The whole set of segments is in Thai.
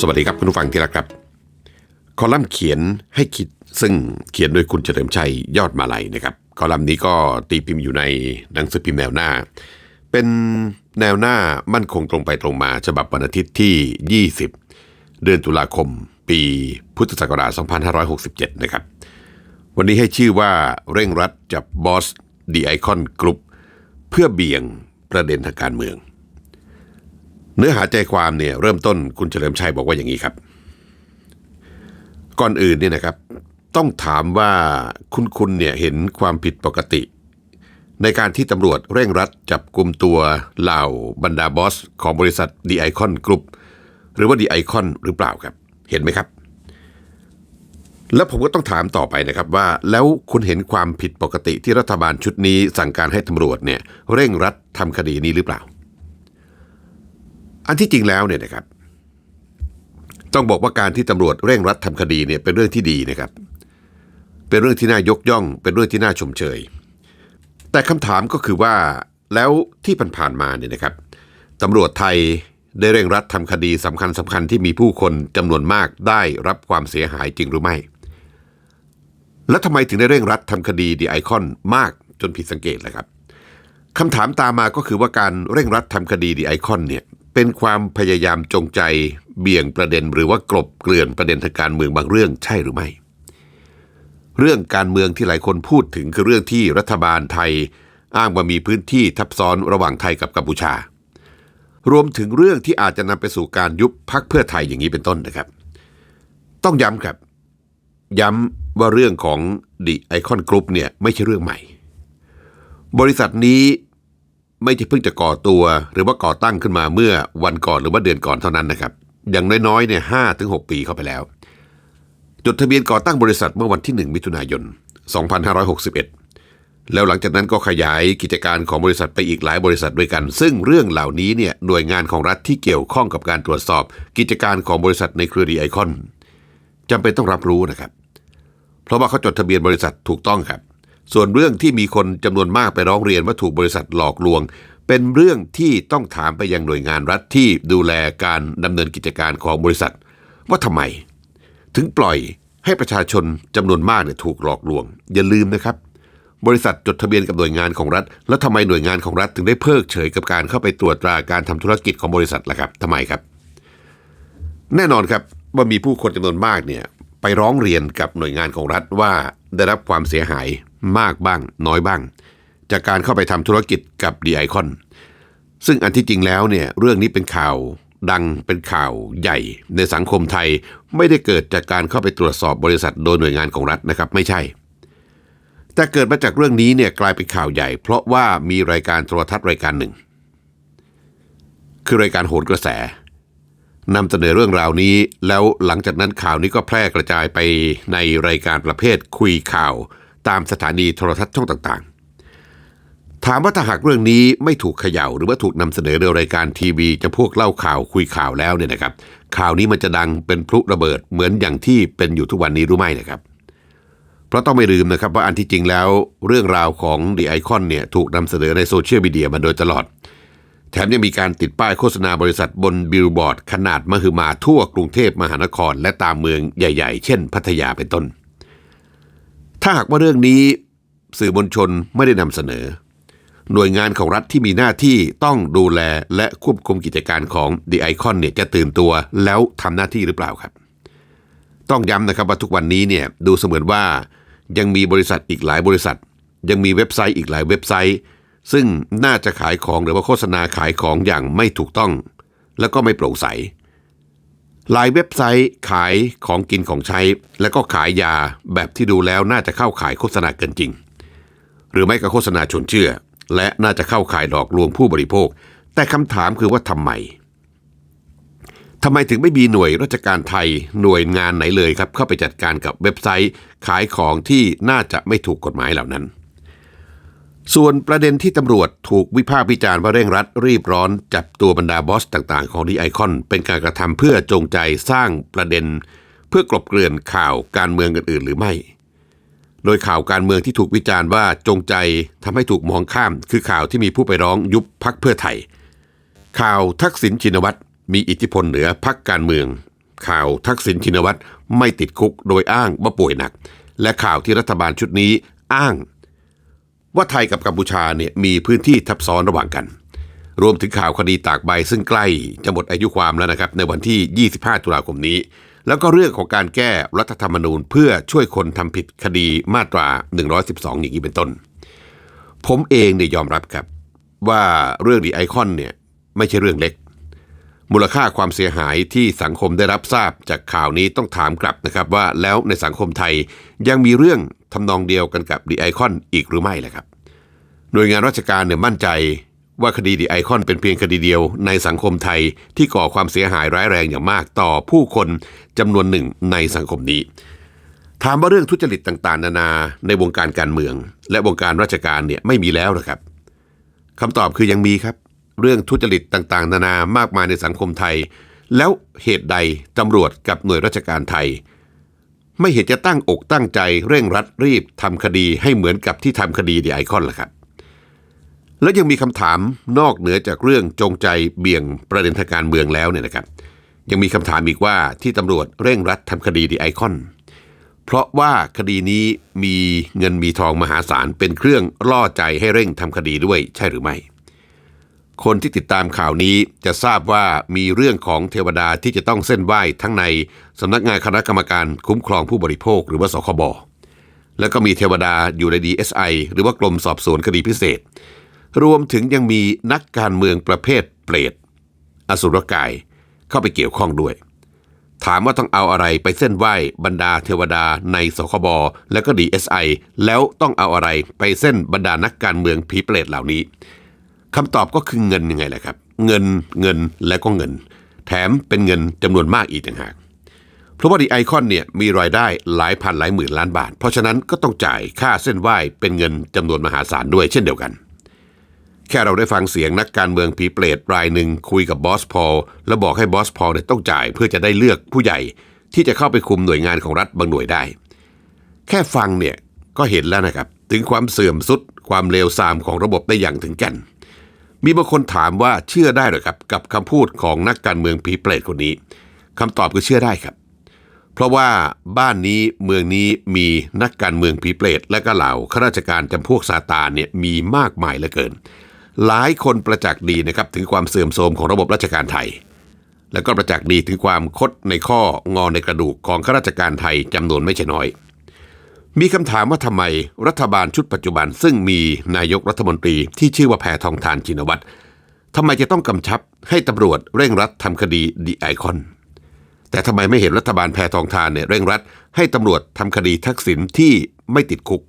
สวัสดีครับคุณผู้ฟังที่รักครับ คอลัมน์เขียนให้คิดซึ่งเขียนโดยคุณเฉลิมชัยยอดมาลัยนะครับ คอลัมน์นี้ก็ตีพิมพ์อยู่ในหนังสือพิมพ์แนวหน้า เป็นแนวหน้ามั่นคงตรงไปตรงมาฉบับวันอาทิตย์ที่ 20 เดือนตุลาคม ปีพุทธศักราช 2567 นะครับ วันนี้ให้ชื่อว่าเร่งรัดจับบอสดีไอคอนกรุ๊ปเพื่อเบี่ยงประเด็นทางการเมือง เนื้อหาใจความเนี่ยเริ่มต้นคุณเฉลิมชัยบอกว่าอย่างนี้ครับ ก่อนอื่นเนี่ยนะครับ ต้องถามว่าคุณคุณเนี่ยเห็นความผิดปกติ ในการที่ตำรวจเร่งรัดจับกลุ่มตัวเหล่าบรรดาบอส ของบริษัทดีไอคอนกรุ๊ปหรือว่าดีไอคอนหรือเปล่าครับ เห็นไหมครับ แล้วผมก็ต้องถามต่อไปนะครับว่า แล้วคุณเห็นความผิดปกติที่รัฐบาลชุดนี้สั่งการให้ตำรวจเนี่ยเร่งรัดทำคดีนี้หรือเปล่า อันที่จริงแล้วเนี่ยนะครับ ต้องบอกว่าการที่ตำรวจเร่งรัดทำคดีเนี่ยเป็นเรื่องที่ดีนะครับ เป็นเรื่องที่น่ายกย่อง เป็นเรื่องที่น่าชมเชย แต่คำถามก็คือว่าแล้วที่ผ่านๆมาเนี่ยนะครับตำรวจไทยได้เร่งรัดทำคดีสำคัญสำคัญที่มีผู้คนจำนวนมากได้รับความเสียหายจริงหรือไม่ และทำไมถึงได้เร่งรัดทำคดีดีไอคอนมากจนผิดสังเกตเลยครับคำถามตามมาก็คือว่าการเร่งรัดทำคดีดีไอคอนเนี่ย เป็นความพยายามจงใจเบี่ยงประเด็นหรือว่ากลบเกลื่อนประเด็นทางการเมืองบางเรื่องใช่หรือไม่ เรื่องการเมืองที่หลายคนพูดถึงคือเรื่องที่รัฐบาลไทย อ้างว่ามีพื้นที่ทับซ้อนระหว่างไทยกับกัมพูชา รวมถึงเรื่องที่อาจจะนำไปสู่การยุบพักเพื่อไทยอย่างนี้เป็นต้นนะครับ ต้องย้ำครับ ย้ำว่าเรื่องของดิไอคอนกรุ๊ปเนี่ยไม่ใช่เรื่องใหม่ บริษัทนี้ ไม่ใช่เพิ่งจะก่อตัวหรือว่าก่อตั้งขึ้นมาเมื่อวันก่อนหรือว่าเดือนก่อนเท่านั้นนะครับ อย่างน้อยๆเนี่ยห้าถึงหปีเข้าไปแล้ว จดทะเบียนก่อตั้งบริษัทเมื่อวันที่ 1 มิถุนายน 2561 แล้วหลังจากนั้นก็ขยายกิจการของบริษัทไปอีกหลายบริษัทด้วยกัน ซึ่งเรื่องเหล่านี้เนี่ยหน่วยงานของรัฐที่เกี่ยวข้องกับการตรวจสอบ กิจการของบริษัทในเครือดีไอคอนจำเป็นต้องรับรู้นะครับ เพราะว่าเขาจดทะเบียนบริษัทถูกต้องครับ ส่วนเรื่องที่มีคนจำนวนมากไปร้องเรียนว่าถูกบริษัทหลอกลวง เป็นเรื่องที่ต้องถามไปยังหน่วยงานรัฐที่ดูแลการดำเนินกิจการของบริษัท ว่าทำไม ถึงปล่อยให้ประชาชนจำนวนมากเนี่ยถูกหลอกลวง อย่าลืมนะครับ บริษัทจดทะเบียนกับหน่วยงานของรัฐ แล้วทำไมหน่วยงานของรัฐถึงได้เพิกเฉยกับการเข้าไปตรวจตราการทำธุรกิจของบริษัทล่ะครับทำไมครับ แน่นอนครับว่ามีผู้คนจำนวนมากเนี่ยไปร้องเรียนกับหน่วยงานของรัฐว่าได้รับความเสียหาย มากบ้างน้อยบ้าง จากการเข้าไปทำธุรกิจกับดีไอคอนซึ่งอันที่จริงแล้วเนี่ยเรื่องนี้เป็นข่าวดังเป็นข่าวใหญ่ในสังคมไทยไม่ได้เกิดจากการเข้าไปตรวจสอบบริษัทโดยหน่วยงานของรัฐนะครับไม่ใช่ แต่เกิดมาจากเรื่องนี้เนี่ยกลายเป็นข่าวใหญ่ เพราะว่ามีรายการโทรทัศน์รายการหนึ่ง คือรายการโหนกระแสนำเสนอเรื่องราวนี้ แล้วหลังจากนั้นข่าวนี้ก็แพร่กระจายไปในรายการประเภทคุยข่าว ตามสถานีโทรทัศน์ช่องต่างๆ ถามว่าถ้าหากเรื่องนี้ไม่ถูกเขย่าหรือว่าถูกนำเสนอในรายการทีวีจะพวกเล่าข่าวคุยข่าวแล้วเนี่ยนะครับ ข่าวนี้มันจะดังเป็นพลุระเบิดเหมือนอย่างที่เป็นอยู่ทุกวันนี้รู้ไหมนะครับ เพราะต้องไม่ลืมนะครับว่าอันที่จริงแล้วเรื่องราวของดีไอคอนเนี่ยถูกนำเสนอในโซเชียลมีเดียมาโดยตลอด แถมยังมีการติดป้ายโฆษณาบริษัทบนบิลบอร์ดขนาดมหึมาทั่วกรุงเทพมหานคร และตามเมืองใหญ่ ๆ เช่น พัทยาเป็นต้น ถ้าหากว่าเรื่องนี้สื่อมวลชนไม่ได้นำเสนอ หน่วยงานของรัฐที่มีหน้าที่ต้องดูแลและควบคุมกิจการของดีไอคอนเนี่ยจะตื่นตัวแล้วทำหน้าที่หรือเปล่าครับ ต้องย้ำนะครับว่าทุกวันนี้เนี่ยดูเสมือนว่ายังมีบริษัทอีกหลายบริษัท ยังมีเว็บไซต์อีกหลายเว็บไซต์ ซึ่งน่าจะขายของหรือว่าโฆษณาขายของอย่างไม่ถูกต้อง แล้วก็ไม่โปร่งใส หลายเว็บไซต์ขายของกินของใช้ แล้วก็ขายยาแบบที่ดูแล้วน่าจะเข้าขายโฆษณาเกินจริง หรือไม่ก็โฆษณาชวนเชื่อ และน่าจะเข้าขายหลอกลวงผู้บริโภค แต่คำถามคือว่าทำไมทำไมถึงไม่มีหน่วยราชการไทยหน่วยงานไหนเลยครับ เข้าไปจัดการกับเว็บไซต์ขายของที่น่าจะไม่ถูกกฎหมายเหล่านั้น ส่วนประเด็นที่ตำรวจถูกวิพากษ์วิจารณ์ว่าเร่งรัดรีบร้อนจับตัวบรรดาบอสต่างๆ ของดีไอคอน เป็นการกระทำเพื่อจงใจสร้างประเด็น เพื่อกลบเกลื่อนข่าวการเมืองอื่นๆหรือไม่ โดยข่าวการเมืองที่ถูกวิจารณ์ว่าจงใจทำให้ถูกมองข้าม คือข่าวที่มีผู้ไปร้องยุบพักเพื่อไทย ข่าวทักษิณชินวัตรมีอิทธิพลเหนือพักการเมือง ข่าวทักษิณชินวัตรไม่ติดคุกโดยอ้างว่าป่วยหนัก และข่าวที่รัฐบาลชุดนี้อ้าง ว่าไทยกับกัมพูชาเนี่ยมีพื้นที่ทับซ้อนระหว่างกัน รวมถึงข่าวคดีตากใบซึ่งใกล้จะหมดอายุความแล้วนะครับในวันที่ 25 ตุลาคมนี้ แล้วก็เรื่องของการแก้รัฐธรรมนูญเพื่อช่วยคนทำผิดคดีมาตรา 112 อย่างนี้เป็นต้น ผมเองเนี่ยยอมรับครับ ว่าเรื่องดีไอคอนเนี่ยไม่ใช่เรื่องเล็ก มูลค่าความเสียหายที่สังคมได้รับทราบจากข่าวนี้ต้องถามกลับนะครับว่าแล้วในสังคมไทยยังมีเรื่อง ทำนองเดียวกันกับดีไอคอนอีกหรือไม่ล่ะครับ หน่วยงานราชการเนี่ยมั่นใจว่าคดีดีไอคอนเป็นเพียงคดีเดียวในสังคมไทยที่ก่อความเสียหายร้ายแรงอย่างมากต่อผู้คนจำนวนหนึ่งในสังคมนี้ ถามว่าเรื่องทุจริตต่างๆ นานาในวงการการเมือง และวงการราชการเนี่ยไม่มีแล้วหรอครับคำตอบคือยังมีครับ เรื่องทุจริตต่างๆ นานามากมายในสังคมไทย แล้วเหตุใดตำรวจกับหน่วยราชการไทย ไม่เห็นจะตั้งอกตั้งใจเร่งรัดรีบทำคดีให้เหมือนกับที่ทำคดีดีไอคอนล่ะครับ แล้วยังมีคำถามนอกเหนือจากเรื่องจงใจเบี่ยงประเด็นทางการเมืองแล้วเนี่ยนะครับ ยังมีคำถามอีกว่าที่ตำรวจเร่งรัดทำคดีดีไอคอน เพราะว่าคดีนี้มีเงินมีทองมหาศาลเป็นเครื่องล่อใจให้เร่งทำคดีด้วยใช่หรือไม่ คนที่ติดตามข่าวนี้จะทราบว่ามีเรื่องของเทวดาที่จะต้องเส้นไหว้ทั้งในสำนักงานคณะกรรมการคุ้มครองผู้บริโภคหรือว่าสคบแล้วก็มีเทวดาอยู่ใน DSI หรือว่ากรมสอบสวนคดีพิเศษ รวมถึงยังมีนักการเมืองประเภทเปรต อสุรกายเข้าไปเกี่ยวข้องด้วย ถามว่าต้องเอาอะไรไปเส้นไหว้บรรดาเทวดาในสคบและก็ DSI แล้วต้องเอาอะไรไปเส้นบรรดานักการเมืองผีเปรตเหล่านี้ คำตอบก็คือเงินยังไงแหละครับ เงินเงินและก็เงิน แถมเป็นเงินจำนวนมากอีกต่างหากเพราะว่าดีไอคอนเนี่ยมีรายได้หลายพันหลายหมื่นล้านบาท เพราะฉะนั้นก็ต้องจ่ายค่าเส้นไหว้เป็นเงินจำนวนมหาศาลด้วยเช่นเดียวกัน แค่เราได้ฟังเสียงนักการเมืองผีเปรตรายหนึ่งคุยกับบอสพอลแล้วบอกให้บอสพอลเนี่ยต้องจ่ายเพื่อจะได้เลือกผู้ใหญ่ที่จะเข้าไปคุมหน่วยงานของรัฐบางหน่วยได้ แค่ฟังเนี่ยก็เห็นแล้วนะครับ ถึงความเสื่อมสุดความเลวทรามของระบบได้อย่างถึงแก่น มีบางคนถามว่าเชื่อได้หรือครับ กับคำพูดของนักการเมืองผีเปรตคนนี้คำตอบคือเชื่อได้ครับ เพราะว่าบ้านนี้เมืองนี้มีนักการเมืองผีเปรตและก็เหล่าข้าราชการจำพวกซาตานเนี่ยมีมากมายเหลือเกิน หลายคนประจักษ์ดีนะครับถึงความเสื่อมโทรมของระบบราชการไทย แล้วก็ประจักษ์ดีถึงความคดในข้องอในกระดูกของข้าราชการไทยจำนวนไม่ใช่น้อย มีคำถามว่าทำไมรัฐบาลชุดปัจจุบัน ซึ่งมีนายกรัฐมนตรีที่ชื่อว่าแพทองทานชินวัตรทำไมจะต้องกำชับให้ตำรวจเร่งรัดทำคดีดีไอคอน แต่ทำไมไม่เห็นรัฐบาลแพทองทานเนี่ยเร่งรัด ให้ตำรวจทำคดีทักษิณที่ไม่ติดคุก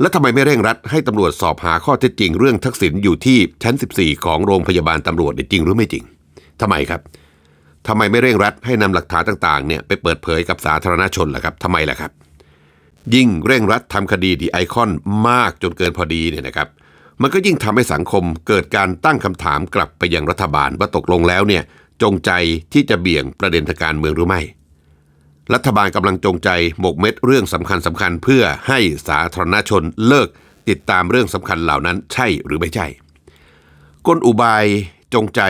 และทำไมไม่เร่งรัด ให้ตำรวจสอบหาข้อเท็จจริงเรื่องทักษิณอยู่ที่ชั้น 14 ของโรงพยาบาลตำรวจเนี่ยจริงหรือไม่จริงทำไมครับทำไมไม่เร่งรัดให้นำหลักฐานต่างๆเนี่ยไปเปิดเผยกับสาธารณชนล่ะครับทำไมล่ะครับ ยิ่งเร่งรัดทำคดีดีไอคอนมากจนเกินพอดีเนี่ยนะครับ มันก็ยิ่งทำให้สังคมเกิดการตั้งคำถามกลับไปยังรัฐบาลว่าตกลงแล้วเนี่ยจงใจที่จะเบี่ยงประเด็นทางการเมืองหรือไม่ รัฐบาลกำลังจงใจหมกเม็ดเรื่องสำคัญสำคัญเพื่อให้สาธารณชนเลิกติดตามเรื่องสำคัญเหล่านั้นใช่หรือไม่ใช่ กลอุบายจงใจ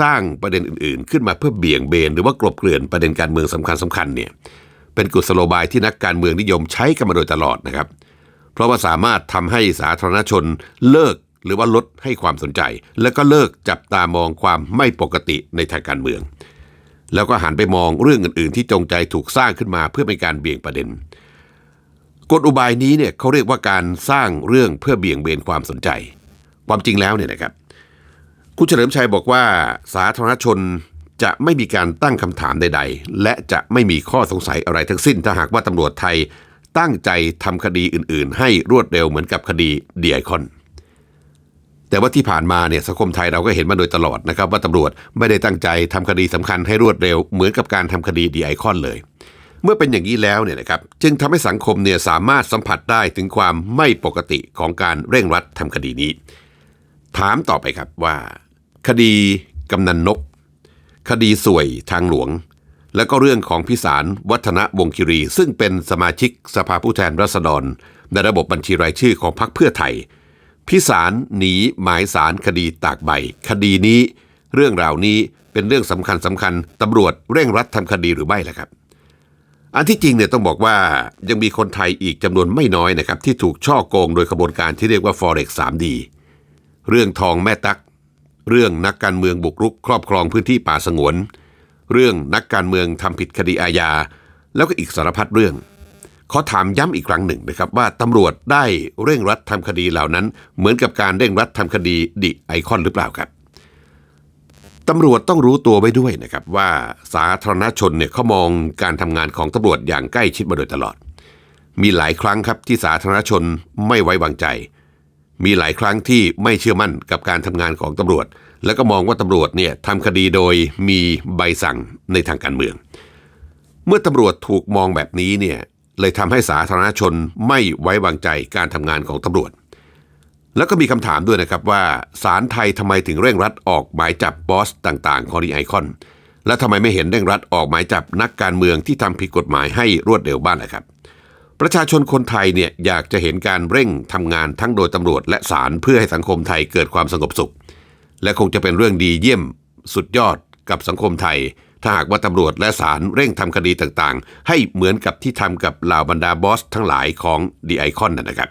สร้างประเด็นอื่น ๆ ขึ้นมาเพื่อเบี่ยงเบนหรือว่ากลบเกลื่อนประเด็นการเมืองสำคัญสำคัญเนี่ย เป็นกุศโลบายที่นักการเมืองนิยมใช้กันมาโดยตลอดนะครับ เพราะว่าสามารถทำให้สาธารณชนเลิกหรือว่าลดให้ความสนใจ แล้วก็เลิกจับตามองความไม่ปกติในทางการเมือง แล้วก็หันไปมองเรื่องอื่น ๆ ที่จงใจถูกสร้างขึ้นมาเพื่อเป็นการเบี่ยงประเด็น กฎอุบายนี้เนี่ยเขาเรียกว่าการสร้างเรื่องเพื่อเบี่ยงเบนความสนใจ ความจริงแล้วเนี่ยนะครับ คุณเฉลิมชัยบอกว่าสาธารณชน จะไม่มีการตั้งคำถามใด ๆ และจะไม่มีข้อสงสัยอะไรทั้งสิ้น ถ้าหากว่าตำรวจไทยตั้งใจทำคดีอื่น ๆ ให้รวดเร็วเหมือนกับคดีเดีไอคอน แต่ว่าที่ผ่านมาเนี่ยสังคมไทยเราก็เห็นมาโดยตลอดนะครับว่าตำรวจไม่ได้ตั้งใจทำคดีสำคัญให้รวดเร็วเหมือนกับการทำคดีดีไอคอนเลย เมื่อเป็นอย่างนี้แล้วเนี่ยนะครับจึงทำให้สังคมเนี่ยสามารถสัมผัสได้ถึงความไม่ปกติของการเร่งรัดทำคดีนี้ ถามต่อไปครับว่า คดีกำนันนก คดีสวยทางหลวง และก็เรื่องของพิสารวัฒนวงคิรี ซึ่งเป็นสมาชิกสภาผู้แทนราษฎร ในระบบบัญชีรายชื่อของพรรคเพื่อไทย พิสารหนีหมายสารคดีตากใบ คดีนี้ เรื่องราวนี้เป็นเรื่องสำคัญสำคัญตำรวจเร่งรัดทำคดีหรือไม่ล่ะครับ อันที่จริงเนี่ยต้องบอกว่ายังมีคนไทยอีกจำนวนไม่น้อยนะครับที่ถูกช่อโกงโดยขบวนการที่เรียกว่า Forex 3D เรื่องทองแม่ตัก เรื่องนักการเมืองบุกรุกครอบครองพื้นที่ป่าสงวน เรื่องนักการเมืองทำผิดคดีอาญา แล้วก็อีกสารพัดเรื่อง ขอถามย้ำอีกครั้งหนึ่งนะครับว่าตำรวจได้เร่งรัดทำคดีเหล่านั้น เหมือนกับการเร่งรัดทำคดีดิไอคอนหรือเปล่าครับตำรวจต้องรู้ตัวไว้ด้วยนะครับว่าสาธารณชนเนี่ยเขามองการทำงานของตำรวจอย่างใกล้ชิดมาโดยตลอด มีหลายครั้งครับที่สาธารณชนไม่ไว้วางใจ มีหลายครั้งที่ไม่เชื่อมั่นกับการทำงานของตำรวจ แล้วก็มองว่าตำรวจเนี่ยทำคดีโดยมีใบสั่งในทางการเมือง เมื่อตำรวจถูกมองแบบนี้เนี่ยเลยทำให้สาธารณชนไม่ไว้วางใจการทำงานของตำรวจ แล้วก็มีคำถามด้วยนะครับว่าศาลไทยทำไมถึงเร่งรัดออกหมายจับบอสต่างๆของดีไอคอน และทำไมไม่เห็นเร่งรัดออกหมายจับนักการเมืองที่ทำผิดกฎหมายให้รวดเร็วบ้างล่ะครับ ประชาชนคนไทยเนี่ยอยากจะเห็นการเร่งทำงานทั้งโดยตำรวจและศาลเพื่อให้สังคมไทยเกิดความสงบสุข และคงจะเป็นเรื่องดีเยี่ยมสุดยอดกับสังคมไทย ถ้าหากว่าตำรวจและศาลเร่งทำคดีต่างๆ ให้เหมือนกับที่ทำกับเหล่าบรรดาบอสทั้งหลายของดีไอคอนนะครับ